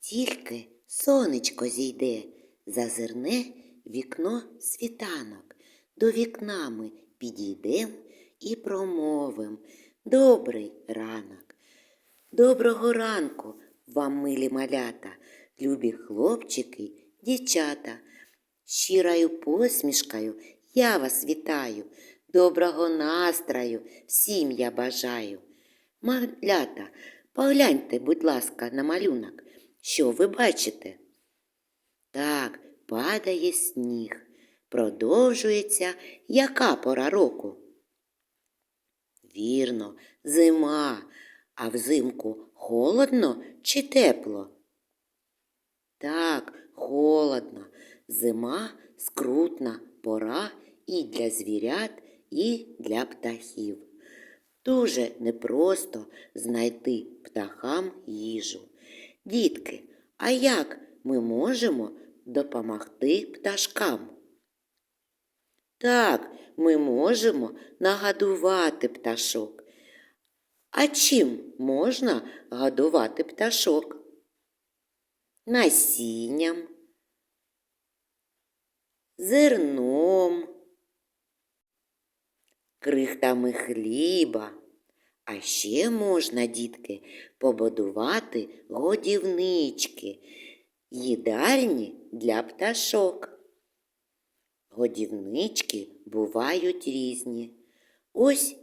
Тільки сонечко зійде, зазирне вікно світанок. До вікна ми підійдем і промовим Добрий ранок. Доброго ранку вам, милі малята, любі хлопчики, дівчата. Щирою посмішкою я вас вітаю, доброго настрою всім я бажаю. Малята, погляньте, будь ласка, на малюнок. Що ви бачите? Так, падає сніг. Продовжується яка пора року? Вірно, зима, а взимку холодно чи тепло? Так, холодно. Зима скрутна пора і для звірят, і для птахів. Дуже непросто знайти птахам їжу. Дітки, а як ми можемо допомогти пташкам? Так, ми можемо нагодувати пташок. А чим можна годувати пташок? Насінням, зерном, крихтами хліба. А ще можна, дітки, побудувати годівнички, їдальні для пташок. Годівнички бувають різні. Ось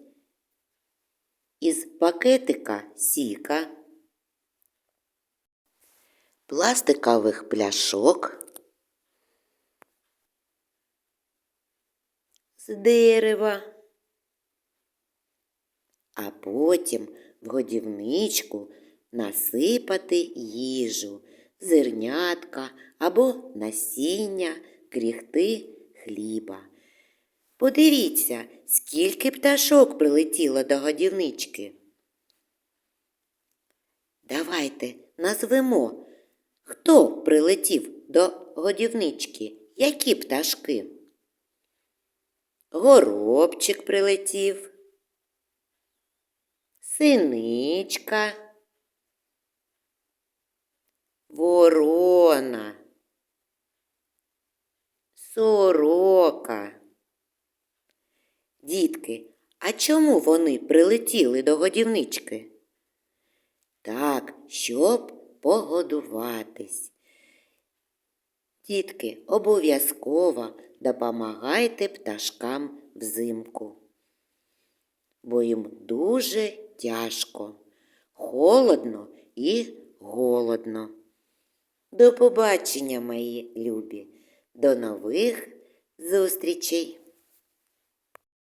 із пакетика сіка, пластикових пляшок, з дерева, а потім в годівничку насипати їжу, зернятка або насіння, кріхти хліба. Подивіться, скільки пташок прилетіло до годівнички. Давайте назвемо, хто прилетів до годівнички, які пташки. Горобчик прилетів, синичка, ворона, сорока. Дітки, а чому вони прилетіли до годівнички? Так, щоб погодуватись. Дітки, обов'язково допомагайте пташкам взимку, бо їм дуже тяжко, холодно і голодно. До побачення, мої любі, до нових зустрічей!